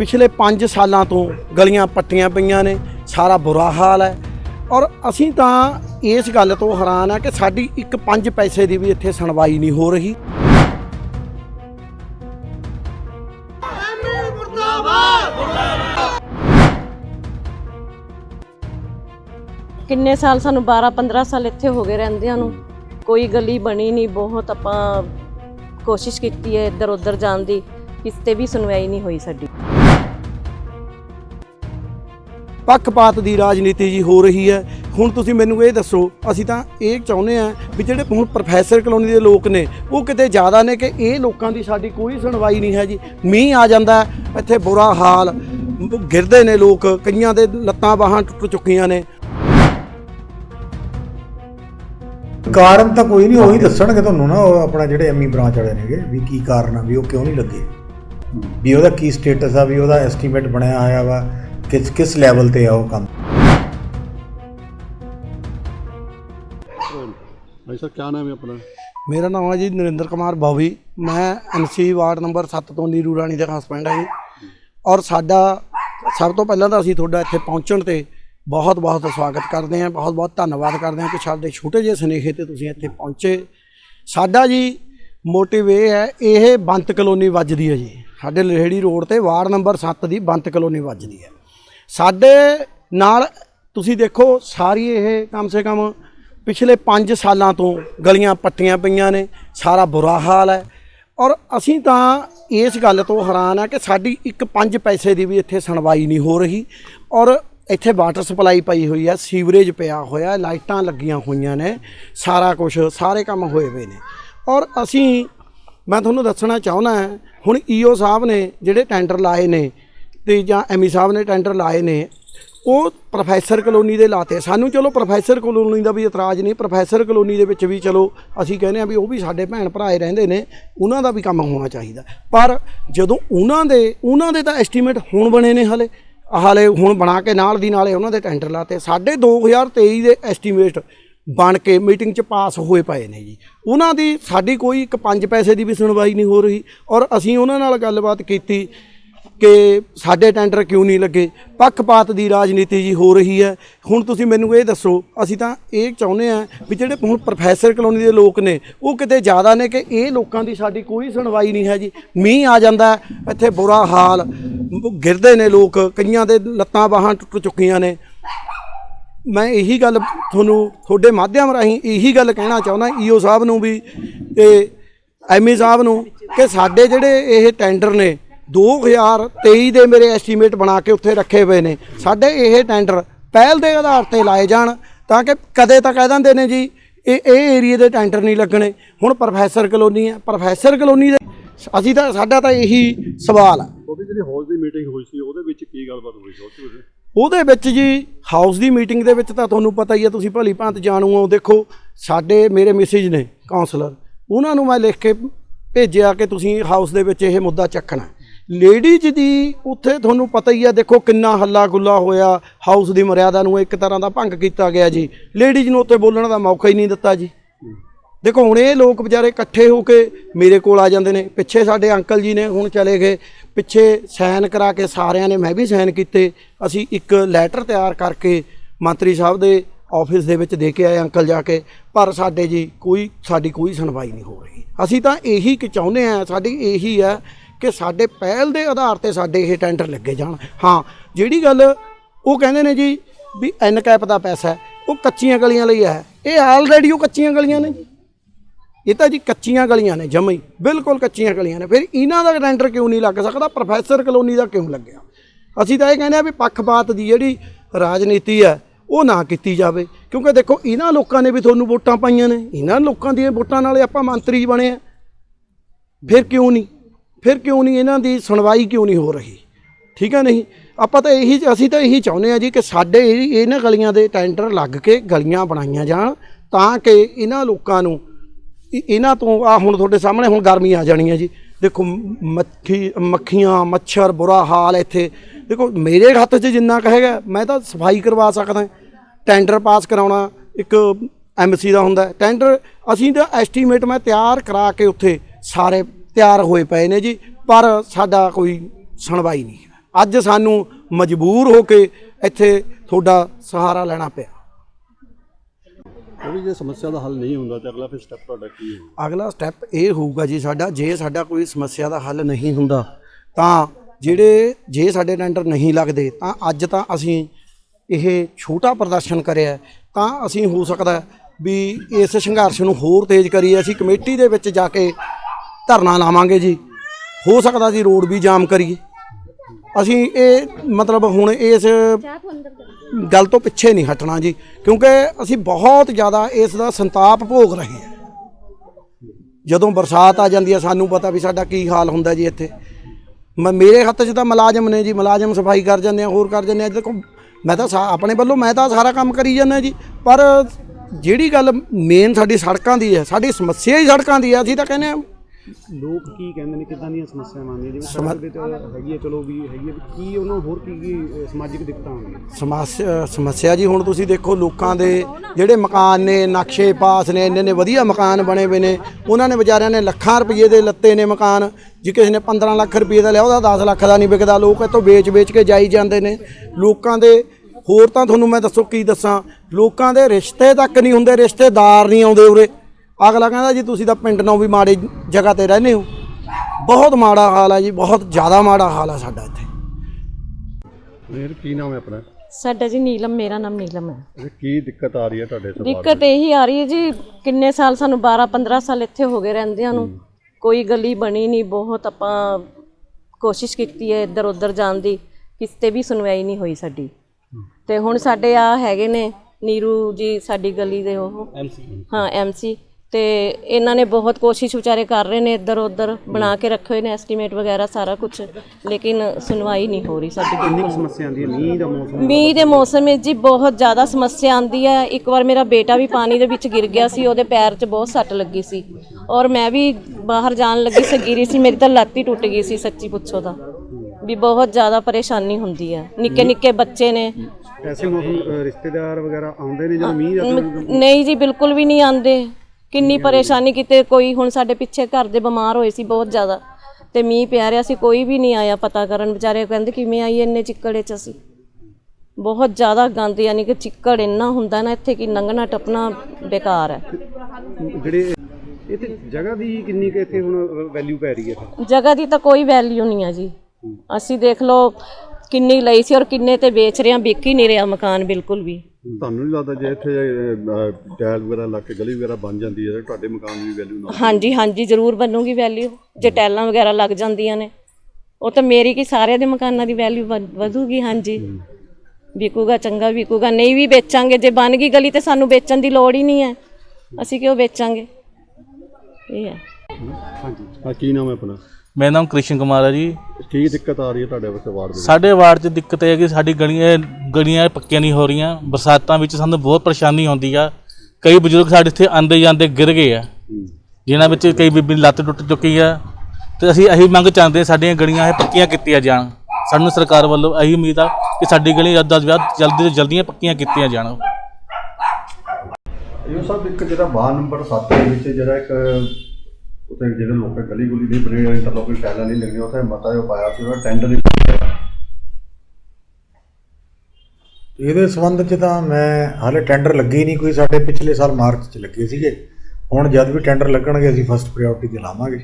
ਪਿਛਲੇ 5 ਸਾਲਾਂ ਤੋਂ ਗਲੀਆਂ ਪੱਟੀਆਂ ਪਈਆਂ ਨੇ, ਸਾਰਾ ਬੁਰਾ ਹਾਲ ਹੈ। ਔਰ ਅਸੀਂ ਤਾਂ ਇਸ ਗੱਲ ਤੋਂ ਹੈਰਾਨ ਆ ਕਿ ਸਾਡੀ ਇੱਕ 5 ਪੈਸੇ ਦੀ ਵੀ ਇੱਥੇ ਸੁਣਵਾਈ ਨਹੀਂ ਹੋ ਰਹੀ। ਕਿੰਨੇ ਸਾਲ ਸਾਨੂੰ 12 15 ਸਾਲ ਇੱਥੇ ਹੋ ਗਏ ਰਹਿੰਦਿਆਂ ਨੂੰ। ਕੋਈ ਗਲੀ ਬਣੀ ਨਹੀਂ, ਬਹੁਤ ਆਪਾਂ ਕੋਸ਼ਿਸ਼ ਕੀਤੀ ਹੈ ਇੱਧਰ ਉੱਧਰ ਜਾਣ ਦੀ ਕਿਸ ਤੇ ਵੀ ਸੁਣਵਾਈ ਨਹੀਂ ਹੋਈ ਸਾਡੀ। ਪੱਖਪਾਤ ਦੀ ਰਾਜਨੀਤੀ ਜੀ ਹੋ ਰਹੀ ਹੈ। ਹੁਣ ਤੁਸੀਂ ਮੈਨੂੰ ਇਹ ਦੱਸੋ, ਅਸੀਂ ਤਾਂ ਇਹ ਚਾਹੁੰਦੇ ਆ ਵੀ ਜਿਹੜੇ ਹੁਣ ਪ੍ਰੋਫੈਸਰ ਕਲੋਨੀ ਦੇ ਲੋਕ ਨੇ, ਉਹ ਕਿਤੇ ਜ਼ਿਆਦਾ ਨੇ ਕਿ ਇਹ ਲੋਕਾਂ ਦੀ ਸਾਡੀ ਕੋਈ ਸੁਣਵਾਈ ਨਹੀਂ ਹੈ ਜੀ। ਮੀਂਹ ਆ ਜਾਂਦਾ ਇੱਥੇ ਬੁਰਾ ਹਾਲ। ਗਿਰਦੇ ਨੇ ਲੋਕ, ਕਈਆਂ ਦੇ ਲੱਤਾਂ ਬਾਹਾਂ ਟੁੱਟ ਚੁੱਕੀਆਂ ਨੇ। ਕਾਰਨ ਤਾਂ ਕੋਈ ਨਹੀਂ, ਉਹੀ ਦੱਸਣਗੇ ਤੁਹਾਨੂੰ ਨਾ, ਉਹ ਆਪਣਾ ਜਿਹੜੇ ਐਮੀ ਬ੍ਰਾਂਚ ਵਾਲੇ ਨੇਗੇ, ਵੀ ਕੀ ਕਾਰਨ ਆ, ਵੀ ਉਹ ਕਿਉਂ ਨਹੀਂ ਲੱਗੇ। ਵੀ ਉਹਦਾ ਕੀ ਸਟੇਟਸ ਆ, ਵੀ ਉਹਦਾ ਐਸਟੀਮੇਟ ਬਣਿਆ ਹੋਇਆ ਵਾ। ਕਿਸ ਕਿਸ ਲੈਵਲ ਤੇ ਆ ਉਹ ਕੰਮ भाई साहब क्या नाम है अपना ਮੇਰਾ ਨਾਮ ਹੈ ਜੀ ਨਰਿੰਦਰ ਕੁਮਾਰ ਬਾਵੀ ਮੈਂ ਐਮਸੀ ਵਾਰਡ ਨੰਬਰ 7 ਤੋਂ ਨੀਰੂ ਰਾਣੀ ਦਾ ਹਸਬੈਂਡ ਹਾਂ ਜੀ ਔਰ ਸਾਡਾ ਸਭ ਤੋਂ ਪਹਿਲਾਂ ਤਾਂ ਅਸੀਂ ਤੁਹਾਡਾ ਇੱਥੇ ਪਹੁੰਚਣ ਤੇ ਬਹੁਤ ਬਹੁਤ ਸਵਾਗਤ ਕਰਦੇ ਹਾਂ ਬਹੁਤ ਬਹੁਤ ਧੰਨਵਾਦ ਕਰਦੇ ਹਾਂ ਕਿ ਸਾਡੇ ਛੋਟੇ ਜਿਹੇ ਸੁਨੇਹੇ ਤੇ ਤੁਸੀਂ ਇੱਥੇ ਪਹੁੰਚੇ ਸਾਡਾ ਜੀ ਮੋਟਿਵ ਇਹ ਹੈ ਇਹ ਬੰਤ ਕਲੋਨੀ ਵੱਜਦੀ ਹੈ ਜੀ ਸਾਡੇ ਲਹੇੜੀ ਰੋਡ ਤੇ ਵਾਰਡ ਨੰਬਰ 7 ਦੀ ਬੰਤ ਕਲੋਨੀ ਵੱਜਦੀ ਹੈ ਸਾਡੇ ਨਾਲ ਤੁਸੀਂ ਦੇਖੋ ਸਾਰੀ ਇਹ ਕਮ ਸੇ ਕਮ ਪਿਛਲੇ 5 ਸਾਲਾਂ ਤੋਂ ਗਲੀਆਂ ਪੱਟੀਆਂ ਪਈਆਂ ਨੇ, ਸਾਰਾ ਬੁਰਾ ਹਾਲ ਹੈ। ਔਰ ਅਸੀਂ ਤਾਂ ਇਸ ਗੱਲ ਤੋਂ ਹੈਰਾਨ ਆ ਕਿ ਸਾਡੀ ਇੱਕ 5 ਪੈਸੇ ਦੀ ਵੀ ਇੱਥੇ ਸੁਣਵਾਈ ਨਹੀਂ ਹੋ ਰਹੀ। ਔਰ ਇੱਥੇ ਵਾਟਰ ਸਪਲਾਈ ਪਈ ਹੋਈ ਹੈ, ਸੀਵਰੇਜ ਪਿਆ ਹੋਇਆ ਲਾਈਟਾਂ ਲੱਗੀਆਂ ਹੋਈਆਂ ਨੇ, ਸਾਰਾ ਕੁਝ ਸਾਰੇ ਕੰਮ ਹੋਏ ਹੋਏ ਨੇ। ਔਰ ਅਸੀਂ, ਮੈਂ ਤੁਹਾਨੂੰ ਦੱਸਣਾ ਚਾਹੁੰਦਾ ਹੁਣ ਈਓ ਸਾਹਿਬ ਨੇ ਜਿਹੜੇ ਟੈਂਡਰ ਲਾਏ ਨੇ ਤੇ ਜਾਂ ਐਮੀ ਸਾਹਿਬ ਨੇ ਟੈਂਡਰ ਲਾਏ ਨੇ, ਉਹ ਪ੍ਰੋਫੈਸਰ ਕਲੋਨੀ ਦੇ ਲਾਤੇ। ਸਾਨੂੰ ਚਲੋ ਪ੍ਰੋਫੈਸਰ ਕਲੋਨੀ ਦਾ ਵੀ ਇਤਰਾਜ਼ ਨਹੀਂ, ਪ੍ਰੋਫੈਸਰ ਕਲੋਨੀ ਦੇ ਵਿੱਚ ਵੀ ਚਲੋ, ਅਸੀਂ ਕਹਿੰਦੇ ਆ ਵੀ ਉਹ ਵੀ ਸਾਡੇ ਭੈਣ ਭਰਾਏ ਰਹਿੰਦੇ ਨੇ, ਉਹਨਾਂ ਦਾ ਵੀ ਕੰਮ ਹੋਣਾ ਚਾਹੀਦਾ। ਪਰ ਜਦੋਂ ਉਹਨਾਂ ਦੇ ਉਹਨਾਂ ਦੇ ਤਾਂ ਐਸਟੀਮੇਟ ਹੁਣ ਬਣੇ ਨੇ ਹਲੇ। ਹਾਲੇ ਹੁਣ ਬਣਾ ਕੇ ਨਾਲ ਦੀ ਨਾਲੇ ਉਹਨਾਂ ਦੇ ਟੈਂਡਰ ਲਾਤੇ। ਸਾਡੇ 2023 ਦੇ ਐਸਟੀਮੇਟ ਬਣ ਕੇ ਮੀਟਿੰਗ 'ਚ ਪਾਸ ਹੋਏ ਪਏ ਨੇ ਜੀ। ਉਹਨਾਂ ਦੀ ਸਾਡੀ ਕੋਈ ਇੱਕ 5 ਪੈਸੇ ਦੀ ਵੀ ਸੁਣਵਾਈ ਨਹੀਂ ਹੋ ਰਹੀ। ਔਰ ਅਸੀਂ ਉਹਨਾਂ ਨਾਲ ਗੱਲਬਾਤ ਕੀਤੀ। ਕਿ ਸਾਡੇ ਟੈਂਡਰ ਕਿਉਂ ਨਹੀਂ ਲੱਗੇ? ਪੱਖਪਾਤ ਦੀ ਰਾਜਨੀਤੀ ਜੀ ਹੋ ਰਹੀ ਹੈ। ਹੁਣ ਤੁਸੀਂ ਮੈਨੂੰ ਇਹ ਦੱਸੋ, ਅਸੀਂ ਤਾਂ ਇਹ ਚਾਹੁੰਦੇ ਆ ਵੀ ਜਿਹੜੇ ਹੁਣ ਪ੍ਰੋਫੈਸਰ ਕਲੋਨੀ ਦੇ ਲੋਕ ਨੇ, ਉਹ ਕਿਤੇ ਜ਼ਿਆਦਾ ਨੇ ਕਿ ਇਹ ਲੋਕਾਂ ਦੀ ਸਾਡੀ ਕੋਈ ਸੁਣਵਾਈ ਨਹੀਂ ਹੈ ਜੀ। ਮੀਂਹ ਆ ਜਾਂਦਾ ਇੱਥੇ ਬੁਰਾ ਹਾਲ। ਗਿਰਦੇ ਨੇ ਲੋਕ, ਕਈਆਂ ਦੇ ਲੱਤਾਂ ਬਾਹਾਂ ਟੁੱਟ ਚੁੱਕੀਆਂ ਨੇ। ਮੈਂ ਇਹੀ ਗੱਲ ਤੁਹਾਨੂੰ ਤੁਹਾਡੇ ਮਾਧਿਅਮ ਰਾਹੀਂ ਇਹੀ ਗੱਲ ਕਹਿਣਾ ਚਾਹੁੰਦਾ, ਈਓ ਸਾਹਿਬ ਨੂੰ ਵੀ ਤੇ ਐਮਏ ਸਾਹਿਬ ਨੂੰ ਕਿ ਸਾਡੇ ਜਿਹੜੇ ਇਹ ਟੈਂਡਰ ਨੇ 2023 ਦੇ ਮੇਰੇ ਐਸਟੀਮੇਟ ਬਣਾ ਕੇ ਉੱਥੇ ਰੱਖੇ ਹੋਏ ਨੇ। ਸਾਡੇ ਇਹ ਟੈਂਡਰ ਪਹਿਲ ਦੇ ਆਧਾਰ ਤੇ ਲਾਏ ਜਾਣ ਤਾਂ ਕਿ ਕਦੇ ਤਾਂ ਕਹਿ ਦਿੰਦੇ ਨੇ ਜੀ ਇਹ ਇਹ ਏਰੀਏ ਦੇ ਟੈਂਡਰ ਨਹੀਂ ਲੱਗਣੇ। ਹੁਣ ਪ੍ਰੋਫੈਸਰ ਕਲੋਨੀ ਹੈ ਪ੍ਰੋਫੈਸਰ ਕਲੋਨੀ ਦੇ ਅਸੀਂ ਤਾਂ ਸਾਡਾ ਤਾਂ ਇਹੀ ਸਵਾਲ ਹੈ ਉਹਦੀ ਜਿਹੜੀ ਹਾਲ ਦੀ ਮੀਟਿੰਗ ਹੋਈ ਸੀ ਉਹਦੇ ਵਿੱਚ ਕੀ ਗੱਲਬਾਤ ਹੋਈ ਸੀ? ਵਿੱਚ ਉਹਦੇ ਵਿੱਚ ਜੀ ਹਾਊਸ ਦੀ ਮੀਟਿੰਗ ਦੇ ਵਿੱਚ ਤਾਂ ਤੁਹਾਨੂੰ ਪਤਾ ਹੀ ਹੈ ਤੁਸੀਂ ਭਲੀ ਭਾਂਤ ਜਾਣੂ ਹੋ ਦੇਖੋ ਸਾਡੇ ਮੇਰੇ ਮੈਸੇਜ ਨੇ ਕਾਉਂਸਲਰ ਉਹਨਾਂ ਨੂੰ ਮੈਂ ਲਿਖ ਕੇ ਭੇਜਿਆ ਕਿ ਤੁਸੀਂ ਹਾਊਸ ਦੇ ਵਿੱਚ ਇਹ ਮੁੱਦਾ ਚੱਕਣਾ। ਲੇਡੀਜ਼ ਦੀ ਉੱਥੇ ਤੁਹਾਨੂੰ ਪਤਾ ਹੀ ਹੈ ਦੇਖੋ ਕਿੰਨਾ ਹੱਲਾ ਗੁੱਲਾ ਹੋਇਆ। ਹਾਊਸ ਦੀ ਮਰਿਆਦਾ ਨੂੰ ਇੱਕ ਤਰ੍ਹਾਂ ਦਾ ਭੰਗ ਕੀਤਾ ਗਿਆ ਜੀ। ਲੇਡੀਜ਼ ਨੂੰ ਉੱਥੇ ਬੋਲਣ ਦਾ ਮੌਕਾ ਹੀ ਨਹੀਂ ਦਿੱਤਾ ਜੀ। ਦੇਖੋ, ਹੁਣ ਇਹ ਲੋਕ ਵਿਚਾਰੇ ਇਕੱਠੇ ਹੋ ਕੇ ਮੇਰੇ ਕੋਲ ਆ ਜਾਂਦੇ ਨੇ। ਪਿੱਛੇ ਸਾਡੇ ਅੰਕਲ ਜੀ ਨੇ ਹੁਣ ਚਲੇ ਗਏ। ਪਿੱਛੇ ਸਾਈਨ ਕਰਾ ਕੇ ਸਾਰਿਆਂ ਨੇ ਮੈਂ ਵੀ ਸਾਈਨ ਕੀਤੇ। ਅਸੀਂ ਇੱਕ ਲੈਟਰ ਤਿਆਰ ਕਰਕੇ ਮੰਤਰੀ ਸਾਹਿਬ ਦੇ ਆਫਿਸ ਦੇ ਵਿੱਚ ਦੇ ਕੇ ਆਏ ਅੰਕਲ ਜਾ ਕੇ। ਪਰ ਸਾਡੇ ਜੀ ਕੋਈ, ਸਾਡੀ ਕੋਈ ਸੁਣਵਾਈ ਨਹੀਂ ਹੋ ਰਹੀ। ਅਸੀਂ ਤਾਂ ਇਹੀ ਕਿ ਚਾਹੁੰਦੇ ਆ ਸਾਡੀ ਇਹੀ ਹੈ ਕਿ ਸਾਡੇ ਪਹਿਲ ਦੇ ਆਧਾਰ ਤੇ ਸਾਡੇ ਇਹ ਟੈਂਡਰ ਲੱਗੇ ਜਾਣ। ਹਾਂ, ਜਿਹੜੀ ਗੱਲ ਉਹ ਕਹਿੰਦੇ ਨੇ ਜੀ ਵੀ ਐਨ ਕੈਪ ਦਾ ਪੈਸਾ ਉਹ ਕੱਚੀਆਂ ਗਲੀਆਂ ਲਈ ਹੈ। ਇਹ ਆਲਰੇਡੀ ਉਹ ਕੱਚੀਆਂ ਗਲੀਆਂ ਨੇ। ਜੀ ਇਹ ਤਾਂ ਜੀ ਕੱਚੀਆਂ ਗਲੀਆਂ ਨੇ ਜਮਈ ਬਿਲਕੁਲ ਕੱਚੀਆਂ ਗਲੀਆਂ ਨੇ। ਫਿਰ ਇਹਨਾਂ ਦਾ ਟੈਂਡਰ ਕਿਉਂ ਨਹੀਂ ਲੱਗ ਸਕਦਾ? ਪ੍ਰੋਫੈਸਰ ਕਲੋਨੀ ਦਾ ਕਿਉਂ ਲੱਗਿਆ? ਅਸੀਂ ਤਾਂ ਇਹ ਕਹਿੰਦੇ ਆ ਵੀ ਪੱਖਪਾਤ ਦੀ ਜਿਹੜੀ ਰਾਜਨੀਤੀ ਹੈ, ਉਹ ਨਾ ਕੀਤੀ ਜਾਵੇ। ਕਿਉਂਕਿ ਦੇਖੋ, ਇਹਨਾਂ ਲੋਕਾਂ ਨੇ ਵੀ ਤੁਹਾਨੂੰ ਵੋਟਾਂ ਪਾਈਆਂ ਨੇ। ਇਹਨਾਂ ਲੋਕਾਂ ਦੀਆਂ ਵੋਟਾਂ ਨਾਲ ਆਪਾਂ ਮੰਤਰੀ ਬਣੇ ਆ। ਫਿਰ ਕਿਉਂ ਨਹੀਂ? ਫਿਰ ਕਿਉਂ ਨਹੀਂ ਇਹਨਾਂ ਦੀ ਸੁਣਵਾਈ ਕਿਉਂ ਨਹੀਂ ਹੋ ਰਹੀ? ਠੀਕ ਹੈ ਨਹੀਂ? ਆਪਾਂ ਤਾਂ ਇਹੀ, ਅਸੀਂ ਤਾਂ ਇਹੀ ਚਾਹੁੰਦੇ ਆ ਜੀ ਕਿ ਸਾਡੇ ਇਹ- ਇਹਨਾਂ ਗਲੀਆਂ ਦੇ ਟੈਂਡਰ ਲੱਗ ਕੇ ਗਲੀਆਂ ਬਣਾਈਆਂ ਜਾਣ ਤਾਂ ਕਿ ਇਹਨਾਂ ਲੋਕਾਂ ਨੂੰ ਇਹਨਾਂ ਤੋਂ ਆ ਹੁਣ ਤੁਹਾਡੇ ਸਾਹਮਣੇ ਹੁਣ ਗਰਮੀ ਆ ਜਾਣੀ ਹੈ ਜੀ। ਦੇਖੋ, ਮੱਖੀ, ਮੱਖੀਆਂ, ਮੱਛਰ ਬੁਰਾ ਹਾਲ ਇੱਥੇ। ਦੇਖੋ, ਮੇਰੇ ਹੱਥ 'ਚ ਜਿੰਨਾ ਕਹੇਗਾ ਮੈਂ ਤਾਂ ਸਫ਼ਾਈ ਕਰਵਾ ਸਕਦਾ ਟੈਂਡਰ ਪਾਸ ਕਰਾਉਣਾ ਇੱਕ ਐਮਸੀ ਦਾ ਹੁੰਦਾ ਟੈਂਡਰ, ਅਸੀਂ ਤਾਂ ਐਸਟੀਮੇਟ ਮੈਂ ਤਿਆਰ ਕਰਾ ਕੇ ਉੱਥੇ ਸਾਰੇ ਤਿਆਰ ਹੋਏ ਪਏ ਨੇ ਜੀ ਪਰ ਸਾਡਾ ਕੋਈ ਸੁਣਵਾਈ ਨਹੀਂ ਅੱਜ ਸਾਨੂੰ ਮਜਬੂਰ ਹੋ ਕੇ ਇੱਥੇ ਤੁਹਾਡਾ ਸਹਾਰਾ ਲੈਣਾ ਪਿਆ। ਵੀ ਜੇ ਸਮੱਸਿਆ ਦਾ ਹੱਲ ਨਹੀਂ ਹੁੰਦਾ ਤਾਂ ਅਗਲਾ ਫਿਰ ਸਟੈਪ ਤੁਹਾਡਾ ਕੀ ਹੋਊ? ਅਗਲਾ ਸਟੈਪ ਇਹ ਹੋਊਗਾ ਜੀ ਸਾਡਾ ਜੇ ਸਾਡਾ ਕੋਈ ਸਮੱਸਿਆ ਦਾ ਹੱਲ ਨਹੀਂ ਹੁੰਦਾ ਤਾਂ ਜਿਹੜੇ ਜੇ ਸਾਡੇ ਟੈਂਡਰ ਨਹੀਂ ਲੱਗਦੇ ਤਾਂ ਅੱਜ ਤਾਂ ਅਸੀਂ ਇਹ ਛੋਟਾ ਪ੍ਰਦਰਸ਼ਨ ਕਰਿਆ ਤਾਂ ਅਸੀਂ ਹੋ ਸਕਦਾ ਵੀ ਇਸ ਸੰਘਰਸ਼ ਨੂੰ ਹੋਰ ਤੇਜ਼ ਕਰੀਏ ਅਸੀਂ ਕਮੇਟੀ ਦੇ ਵਿੱਚ ਜਾ ਕੇ ਧਰਨਾ ਲਾਵਾਂਗੇ ਜੀ। ਹੋ ਸਕਦਾ ਜੀ ਰੋਡ ਵੀ ਜਾਮ ਕਰੀਏ। ਅਸੀਂ ਇਹ ਮਤਲਬ ਹੁਣ ਇਸ ਗੱਲ ਤੋਂ ਪਿੱਛੇ ਨਹੀਂ ਹਟਣਾ ਜੀ, ਕਿਉਂਕਿ ਅਸੀਂ ਬਹੁਤ ਜ਼ਿਆਦਾ ਇਸ ਦਾ ਸੰਤਾਪ ਭੋਗ ਰਹੇ ਹਾਂ। ਜਦੋਂ ਬਰਸਾਤ ਆ ਜਾਂਦੀ ਹੈ, ਸਾਨੂੰ ਪਤਾ ਵੀ ਸਾਡਾ ਕੀ ਹਾਲ ਹੁੰਦਾ ਜੀ ਇੱਥੇ। ਮੈਂ, ਮੇਰੇ ਹੱਥ 'ਚ ਤਾਂ ਮੁਲਾਜ਼ਮ ਨੇ ਜੀ, ਮੁਲਾਜ਼ਮ ਸਫ਼ਾਈ ਕਰ ਜਾਂਦੇ ਆ, ਹੋਰ ਕਰ ਜਾਂਦੇ ਆ। ਦੇਖੋ ਮੈਂ ਤਾਂ ਸਾ- ਆਪਣੇ ਵੱਲੋਂ ਮੈਂ ਤਾਂ ਸਾਰਾ ਕੰਮ ਕਰੀ ਜਾਂਦਾ ਜੀ। ਪਰ ਜਿਹੜੀ ਗੱਲ ਮੇਨ ਸਾਡੀ ਸੜਕਾਂ ਦੀ ਹੈ, ਸਾਡੀ ਸਮੱਸਿਆ ਹੀ ਸੜਕਾਂ ਦੀ ਹੈ, ਅਸੀਂ ਤਾਂ ਕਹਿੰਦੇ ਆ ਲੋਕ ਕੀ ਕਹਿੰਦੇ ਨੇ ਕਿੱਦਾਂ ਦੀਆਂ ਸਮੱਸਿਆਵਾਂ ਆਉਂਦੀਆਂ ਜਿਵੇਂ ਸੜਕ ਦੇ ਤੇ ਹੈਗੀ ਹੈ ਚਲੋ ਵੀ ਹੈਗੀ ਹੈ ਵੀ ਕੀ ਉਹਨੂੰ ਹੋਰ ਕੀ ਕੀ ਸਮਾਜਿਕ ਦਿੱਕਤਾਂ ਆਉਂਦੀਆਂ? ਸਮੱਸਿਆ ਸਮੱਸਿਆ ਜੀ ਹੁਣ ਤੁਸੀਂ ਦੇਖੋ ਲੋਕਾਂ ਦੇ ਜਿਹੜੇ ਮਕਾਨ ਨੇ ਨਕਸ਼ੇ ਪਾਸ ਨੇ ਇੰਨੇ ਨੇ ਵਧੀਆ ਮਕਾਨ ਬਣੇ ਹੋਏ ਨੇ ਉਹਨਾਂ ਨੇ ਵਿਚਾਰਿਆਂ ਨੇ ਲੱਖਾਂ ਰੁਪਏ ਦੇ ਲੱਤੇ ਨੇ ਮਕਾਨ। ਜੇ ਕਿਸੇ ਨੇ 15 ਲੱਖ ਰੁਪਏ ਦਾ ਲਿਆ ਉਹਦਾ 10 ਲੱਖ ਦਾ ਨਹੀਂ ਵਿਕਦਾ। ਲੋਕ ਇੱਥੋਂ ਵੇਚ-ਵੇਚ ਕੇ ਜਾਈ ਜਾਂਦੇ ਨੇ। ਲੋਕਾਂ ਦੇ ਹੋਰ ਤਾਂ ਤੁਹਾਨੂੰ ਮੈਂ ਦੱਸੋ ਕੀ ਦੱਸਾਂ? ਲੋਕਾਂ ਦੇ ਰਿਸ਼ਤੇ ਤੱਕ ਨਹੀਂ ਹੁੰਦੇ ਰਿਸ਼ਤੇਦਾਰ ਨਹੀਂ ਆਉਂਦੇ ਉਰੇ। ਅਗਲਾ ਕਹਿੰਦਾ ਜੀ ਤੁਸੀਂ ਤਾਂ ਪਿੰਡ ਨਾਲੋਂ ਵੀ ਮਾੜੀ ਜਗ੍ਹਾ ਤੇ ਰਹਿੰਦੇ ਹੋ। ਬਹੁਤ ਮਾੜਾ ਹਾਲ ਹੈ ਜੀ ਬਹੁਤ ਜ਼ਿਆਦਾ ਮਾੜਾ ਹਾਲ ਹੈ ਸਾਡਾ ਇੱਥੇ। ਵੀਰ ਕੀ ਨਾਮ ਹੈ ਆਪਣਾ? ਸਾਡਾ ਜੀ ਨੀਲਮ ਮੇਰਾ ਨਾਮ ਨੀਲਮ ਹੈ। ਇਹ ਕੀ ਦਿੱਕਤ ਆ ਰਹੀ ਹੈ ਤੁਹਾਡੇ ਸਵਾਲ ਦਿੱਕਤ ਇਹੀ ਆ ਰਹੀ ਹੈ ਜੀ ਕਿੰਨੇ ਸਾਲ ਸਾਨੂੰ 12 15 ਸਾਲ ਇੱਥੇ ਹੋ ਗਏ ਰਹਿੰਦਿਆਂ ਨੂੰ। ਕੋਈ ਗਲੀ ਬਣੀ ਨਹੀਂ ਬਹੁਤ ਆਪਾਂ ਕੋਸ਼ਿਸ਼ ਕੀਤੀ ਹੈ ਇੱਧਰ ਉੱਧਰ ਜਾਣ ਦੀ ਕਿਸੇ ਤੇ ਵੀ ਸੁਣਵਾਈ ਨਹੀਂ ਹੋਈ ਸਾਡੀ। ਤੇ ਹੁਣ ਸਾਡੇ ਆ ਹੈਗੇ ਨੇ ਨੀਰੂ ਜੀ ਸਾਡੀ ਗਲੀ ਦੇ ਉਹ। ਐਮਸੀ ਹਾਂ ਐਮਸੀ ਤੇ ਇਹਨਾਂ ਨੇ ਬਹੁਤ ਕੋਸ਼ਿਸ਼ ਵਿਚਾਰੇ ਕਰ ਰਹੇ ਨੇ ਇੱਧਰ ਉੱਧਰ ਬਣਾ ਕੇ ਰੱਖੇ ਹੋਏ ਨੇ ਐਸਟੀਮੇਟ ਵਗੈਰਾ ਸਾਰਾ ਕੁਝ ਲੇਕਿਨ ਸੁਣਵਾਈ ਨਹੀਂ ਹੋ ਰਹੀ ਸਾਡੀ ਕਿੰਨੀ ਕੁ ਸਮੱਸਿਆ ਆਉਂਦੀ ਹੈ? ਮੀਂਹ ਦਾ ਮੌਸਮ ਮੀਂਹ ਦੇ ਮੌਸਮ ਵਿੱਚ ਜੀ ਬਹੁਤ ਜ਼ਿਆਦਾ ਸਮੱਸਿਆ ਆਉਂਦੀ ਹੈ। ਇੱਕ ਵਾਰ ਮੇਰਾ ਬੇਟਾ ਵੀ ਪਾਣੀ ਦੇ ਵਿੱਚ ਗਿਰ ਗਿਆ ਸੀ ਉਹਦੇ ਪੈਰ 'ਚ ਬਹੁਤ ਸੱਟ ਲੱਗੀ ਸੀ। ਔਰ ਮੈਂ ਵੀ ਬਾਹਰ ਜਾਣ ਲੱਗੀ ਸੀ ਗਿਰੀ ਸੀ ਮੇਰੀ ਤਾਂ ਲੱਤ ਹੀ ਟੁੱਟ ਗਈ ਸੀ ਸੱਚੀ ਪੁੱਛੋ ਤਾਂ। ਵੀ ਬਹੁਤ ਜ਼ਿਆਦਾ ਪਰੇਸ਼ਾਨੀ ਹੁੰਦੀ ਹੈ। ਨਿੱਕੇ ਨਿੱਕੇ ਬੱਚੇ ਨੇ। ਐਸੇ ਮੌਸਮ ਰਿਸ਼ਤੇਦਾਰ ਵਗੈਰਾ ਆਉਂਦੇ ਨੇ ਜਦੋਂ ਮੀਂਹ ਦਾ ਨਹੀਂ ਜੀ ਬਿਲਕੁਲ ਵੀ ਨਹੀਂ ਆਉਂਦੇ। ਕਿੰਨੀ ਪਰੇਸ਼ਾਨੀ ਕਿਤੇ ਕੋਈ ਹੁਣ ਸਾਡੇ ਪਿੱਛੇ ਘਰ ਦੇ ਬਿਮਾਰ ਹੋਏ ਸੀ ਬਹੁਤ ਜ਼ਿਆਦਾ ਤੇ ਮੀਂਹ ਪਿਆ ਰਿਹਾ ਸੀ ਕੋਈ ਵੀ ਨਹੀਂ ਆਇਆ ਪਤਾ ਕਰਨ। ਵਿਚਾਰੇ ਕਹਿੰਦੇ ਕਿਵੇਂ ਆਈ ਇੰਨੇ ਚਿੱਕੜੇ 'ਚ ਅਸੀਂ। ਬਹੁਤ ਜ਼ਿਆਦਾ ਗੰਦ ਯਾਨੀ ਕਿ ਚਿੱਕੜ ਇੰਨਾ ਹੁੰਦਾ ਨਾ ਇੱਥੇ ਕਿ ਲੰਘਣਾ ਟੱਪਣਾ ਬੇਕਾਰ ਹੈ। ਜਿਹੜੇ ਤੇ ਜਗ੍ਹਾ ਦੀ ਕਿੰਨੀ ਕੁ ਇੱਥੇ ਹੁਣ ਵੈਲਿਊ ਪੈ ਰਹੀ ਹੈ? ਜਗ੍ਹਾ ਦੀ ਤਾਂ ਕੋਈ ਵੈਲਿਊ ਨਹੀਂ ਹੈ ਜੀ। ਅਸੀਂ ਦੇਖ ਲਓ ਕਿੰਨੀ ਲਈ ਸੀ ਔਰ ਕਿੰਨੇ ਤੇ ਵੇਚ ਹਾਂ ਵਿਕ ਹੀ ਨਹੀਂ ਰਿਹਾ ਮਕਾਨ ਬਿਲਕੁਲ ਵੀ। ਤੁਹਾਨੂੰ ਨਹੀਂ ਲੱਗਦਾ ਜੇ ਇੱਥੇ ਟਾਇਲ ਵਗੈਰਾ ਲੱਗ ਕੇ ਗਲੀ ਵਗੈਰਾ ਬਣ ਜਾਂਦੀ ਹੈ ਤਾਂ ਤੁਹਾਡੇ ਮਕਾਨ ਦੀ ਵੈਲਿਊ ਨਾ ਹਾਂਜੀ ਹਾਂਜੀ ਜ਼ਰੂਰ ਬਣੂਗੀ ਵੈਲਿਊ ਜੇ ਟੈਲਾਂ ਵਗੈਰਾ ਲੱਗ ਜਾਂਦੀਆਂ ਨੇ। ਉਹ ਤਾਂ ਮੇਰੀ ਕੀ ਸਾਰਿਆਂ ਦੇ ਮਕਾਨਾਂ ਦੀ ਵੈਲਿਊ ਵਧੂਗੀ ਹਾਂਜੀ। ਵਿਕੂਗਾ ਚੰਗਾ ਵਿਕੂਗਾ ਨਹੀਂ ਵੀ ਵੇਚਾਂਗੇ ਜੇ ਬਣ ਗਈ ਗਲੀ ਤੇ ਸਾਨੂੰ ਵੇਚਣ ਦੀ ਲੋੜ ਹੀ ਨਹੀਂ ਹੈ। ਅਸੀਂ ਕਿਉਂ ਵੇਚਾਂਗੇ? ਇਹ ਹੈ। ਹਾਂ ਕੀ ਨਾਮ ਹੈ ਆਪਣਾ? ਮੇਰਾ ਨਾਮ ਕ੍ਰਿਸ਼ਨ ਕੁਮਾਰ ਹੈ ਜੀ। ਕੀ ਦਿੱਕਤ ਆ ਰਹੀ ਹੈ ਤੁਹਾਡੇ ਵਾਸਤੇ ਵਾਰਡ ਦੇ ਵਿੱਚ? ਸਾਡੇ ਵਾਰਡ 'ਚ ਦਿੱਕਤ ਇਹ ਹੈ ਕਿ ਸਾਡੀ ਗਲੀਆਂ ਗਲੀਆਂ ਪੱਕੀਆਂ ਨਹੀਂ ਹੋ ਰਹੀਆਂ। ਬਰਸਾਤਾਂ ਵਿੱਚ ਸਾਨੂੰ ਬਹੁਤ ਪਰੇਸ਼ਾਨੀ ਹੁੰਦੀ ਆ। ਕਈ ਬਜ਼ੁਰਗ ਸਾਡੇ ਇੱਥੇ ਆਂਦੇ ਜਾਂਦੇ ਗਿਰ ਗਏ ਆ। ਜਿਨ੍ਹਾਂ ਵਿੱਚ ਕਈ ਬੀਬੀ ਦੀ ਲੱਤ ਟੁੱਟ ਚੁੱਕੀ ਆ। ਤੇ ਅਸੀਂ ਇਹੀ ਮੰਗ ਚਾਹੁੰਦੇ ਸਾਡੀਆਂ ਗਲੀਆਂ ਇਹ ਪੱਕੀਆਂ ਕੀਤੀਆਂ ਜਾਣ। ਸਾਨੂੰ ਸਰਕਾਰ ਵੱਲੋਂ ਇਹੀ ਉਮੀਦ ਆ ਕਿ ਸਾਡੀ ਗਲੀ ਜਲਦ ਤੋਂ ਜਲਦ ਜਲਦੀ ਤੋਂ ਜਲਦੀਆਂ ਪੱਕੀਆਂ ਕੀਤੀਆਂ ਜਾਣ। ਇਹ ਸਭ ਇੱਕ ਜਿਹੜਾ ਵਾਰਡ ਨੰਬਰ 7 ਦੇ ਵਿੱਚ ਜਿਹੜਾ ਇੱਕ ਉੱਥੇ ਜਿਹੜੇ ਲੋਕਾਂ ਗਲੀ ਗੁਲੀ ਨਹੀਂ ਬਣੇ ਇੰਟਰਲੋਕਿੰਗ ਟਾਇਲਾਂ ਨਹੀਂ ਲੱਗੀਆਂ ਉੱਥੇ ਮਤਾ ਜੋ ਪਾਇਆ ਸੀ ਉਹਦਾ ਟੈਂਡਰ ਨਹੀਂ ਇਹਦੇ ਸੰਬੰਧ 'ਚ ਤਾਂ ਮੈਂ ਹਾਲੇ ਟੈਂਡਰ ਲੱਗੇ ਨਹੀਂ ਕੋਈ। ਸਾਡੇ ਪਿਛਲੇ ਸਾਲ ਮਾਰਚ 'ਚ ਲੱਗੇ ਸੀਗੇ। ਹੁਣ ਜਦ ਵੀ ਟੈਂਡਰ ਲੱਗਣਗੇ ਅਸੀਂ ਫਸਟ ਪ੍ਰਾਇੋਰਟੀ ਤੇ ਲਾਵਾਂਗੇ।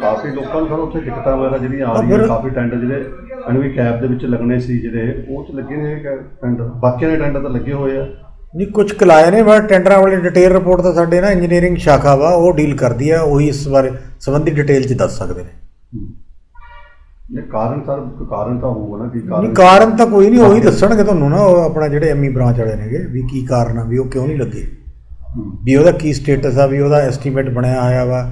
ਕਾਫੀ ਲੋਕਾਂ ਨੂੰ ਸਰ ਉੱਥੇ ਦਿੱਕਤਾਂ ਵਗੈਰਾ ਜਿਹੜੀਆਂ ਆ ਰਹੀਆਂ ਫਿਰ- ਕਾਫੀ ਟੈਂਡਰ ਜਿਹੜੇ ਐਨਵੀ ਕੈਬ ਦੇ ਵਿੱਚ ਲੱਗਣੇ ਸੀ ਜਿਹੜੇ ਉਹ ਚ ਲੱਗੇ ਨੇ ਟੈਂਡਰ ਬਾਕੀਆਂ ਦੇ ਟੈਂਡਰ ਤਾਂ ਲੱਗੇ ਹੋਏ ਆ। ਨਹੀਂ ਕੁਝ ਕਲਾਏ ਨੇ ਬਟ ਟੈਂਡਰਾਂ ਵਾਲੀ ਡਿਟੇਲ ਰਿਪੋਰਟ ਤਾਂ ਸਾਡੇ ਨਾ ਇੰਜੀਨੀਅਰਿੰਗ ਸ਼ਾਖਾ ਵਾ ਉਹ ਡੀਲ ਕਰਦੀ ਆ ਉਹੀ ਇਸ ਬਾਰੇ ਸੰਬੰਧੀ ਡਿਟੇਲ 'ਚ ਦੱਸ ਸਕਦੇ ਨੇ। ਇਹ ਕਾਰਨ ਸਰ ਕਾਰਨ ਤਾਂ ਹੋਊਗਾ ਨਾ ਕੀ ਨਹੀਂ ਕਾਰਨ ਕਾਰਨ ਤਾਂ ਕੋਈ ਨਹੀਂ ਉਹੀ ਦੱਸਣਗੇ ਤੁਹਾਨੂੰ ਨਾ ਉਹ ਆਪਣਾ ਜਿਹੜੇ ਐਮਈ ਬ੍ਰਾਂਚ ਵਾਲੇ ਨੇਗੇ ਵੀ ਕੀ ਕਾਰਨ ਆ ਵੀ ਉਹ ਕਿਉਂ ਨਹੀਂ ਲੱਗੇ। ਵੀ ਉਹਦਾ ਕੀ ਸਟੇਟਸ ਆ ਵੀ ਉਹਦਾ ਐਸਟੀਮੇਟ ਬਣਿਆ ਹੋਇਆ ਵਾ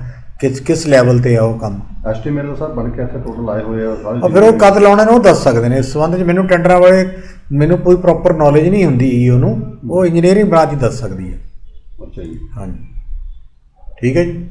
ਕਿਸ ਕਿਸ ਲੈਵਲ ਤੇ ਆ ਉਹ ਕੰਮ। ਐਸਟੀਮੇਟ ਸਰ ਬਣ ਕੇ ਇੱਥੇ ਟੋਟਲ ਆਏ ਹੋਏ ਆ ਸਾਰੇ ਫਿਰ ਉਹ ਕਦ ਲਾਉਣੇ ਨੇ ਉਹ ਦੱਸ ਸਕਦੇ ਨੇ ਇਸ ਸੰਬੰਧ 'ਚ ਮੈਨੂੰ ਟੈਂਡਰਾਂ ਵਾਲੇ ਮੈਨੂੰ ਕੋਈ ਪ੍ਰੋਪਰ ਨੌਲੇਜ ਨਹੀਂ ਹੁੰਦੀ ਉਹਨੂੰ। ਉਹ ਇੰਜੀਨੀਅਰਿੰਗ ਬ੍ਰਾਂਚ ਹੀ ਦੱਸ ਸਕਦੀ ਹੈ। ਅੱਛਾ ਜੀ। ਹਾਂਜੀ। ਠੀਕ ਹੈ ਜੀ।